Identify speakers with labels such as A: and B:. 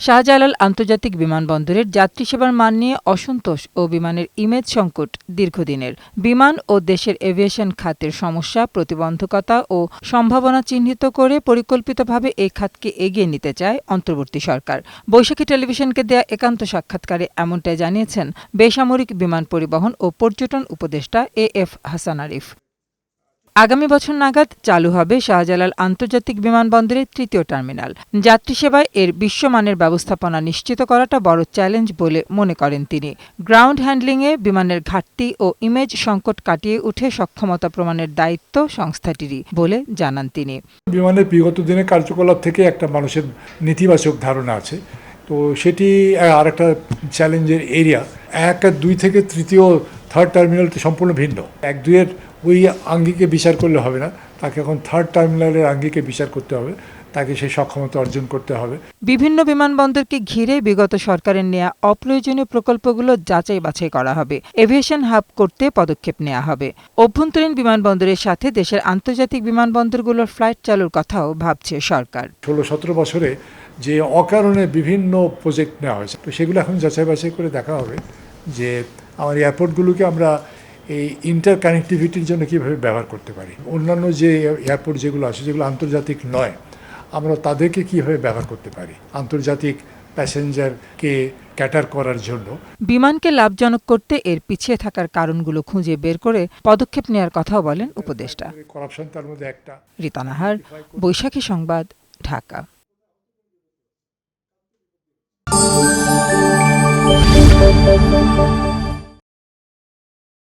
A: শাহজালাল আন্তর্জাতিক বিমানবন্দরের যাত্রী সেবার মান নিয়ে অসন্তোষ ও বিমানের ইমেজ সংকট দীর্ঘদিনের। বিমান ও দেশের এভিয়েশন খাতের সমস্যা, প্রতিবন্ধকতা ও সম্ভাবনা চিহ্নিত করে পরিকল্পিতভাবে এই খাতকে এগিয়ে নিতে চায় অন্তর্বর্তী সরকার। বৈশাখী টেলিভিশনকে দেয়া একান্ত সাক্ষাৎকারে এমনটাই জানিয়েছেন বেসামরিক বিমান পরিবহন ও পর্যটন উপদেষ্টা এ এফ হাসান আরিফ। আগামী বছর নাগাদ চালু হবে শাহজালাল আন্তর্জাতিক বিমানবন্দরের তৃতীয় টার্মিনাল। যাত্রী সেবায় এর বিশ্বমানের ব্যবস্থাপনা নিশ্চিত করাটা বড় চ্যালেঞ্জ বলে মনে করেন তিনি। গ্রাউন্ড হ্যান্ডলিংয়ে বিমানের ঘাটতি ও ইমেজ সংকট কাটিয়ে উঠে সক্ষমতা প্রমাণের দায়িত্ব সংস্থাটিরই বলে জানান তিনি।
B: বিমানের বিগত দিনের কার্যকলাপ থেকে একটা মানুষের নেতিবাচক ধারণা আছে। তো সেটি আর একটা চ্যালেঞ্জের এরিয়া। এক, দুই থেকে তৃতীয় থার্ড টার্মিনালটি সম্পূর্ণ ভিন্ন। এক দুয়ের ওই আঙ্গিকে বিচার করলে হবে না তাকে এখন থার্ড টার্মিনালের আঙ্গিকে বিচার করতে হবে তাকে সেই সক্ষমতা অর্জন করতে হবে।
A: বিভিন্ন বিমানবন্দরকে ঘিরে বিগত সরকারের নেয়া অপ্রয়োজনীয় প্রকল্পগুলো যাচাই বাছাই করা হবে এভিয়েশন হাব করতে পদক্ষেপ নেওয়া হবে। অভ্যন্তরীণ বিমানবন্দরের সাথে দেশের আন্তর্জাতিক বিমানবন্দরগুলোর ফ্লাইট চালুর কথাও ভাবছে সরকার।
B: ষোলো সতেরো বছরে যে অকারণে বিভিন্ন প্রজেক্ট নেওয়া হয়েছে তো সেগুলো এখন যাচাই বাছাই করে দেখা হবে যে আমার এয়ারপোর্টগুলোকে আমরা এই ইন্টার কানেক্টিভিটির জন্য কীভাবে ব্যবহার করতে পারি? অন্যান্য যে এয়ারপোর্ট যেগুলো আছে যেগুলো আন্তর্জাতিক নয় আমরা তাদেরকে কীভাবে ব্যবহার করতে পারি? আন্তর্জাতিক প্যাসেঞ্জারকে ক্যাটার করার জন্য।
A: বিমানকে লাভজনক করতে এর পিছিয়ে থাকার কারণগুলো খুঁজে বের করে পদক্ষেপ নেওয়ার কথাও বলেন উপদেষ্টা।
B: করাপশন তার মধ্যে একটা।
A: রিতানাহার বৈশাখী সংবাদ ঢাকা।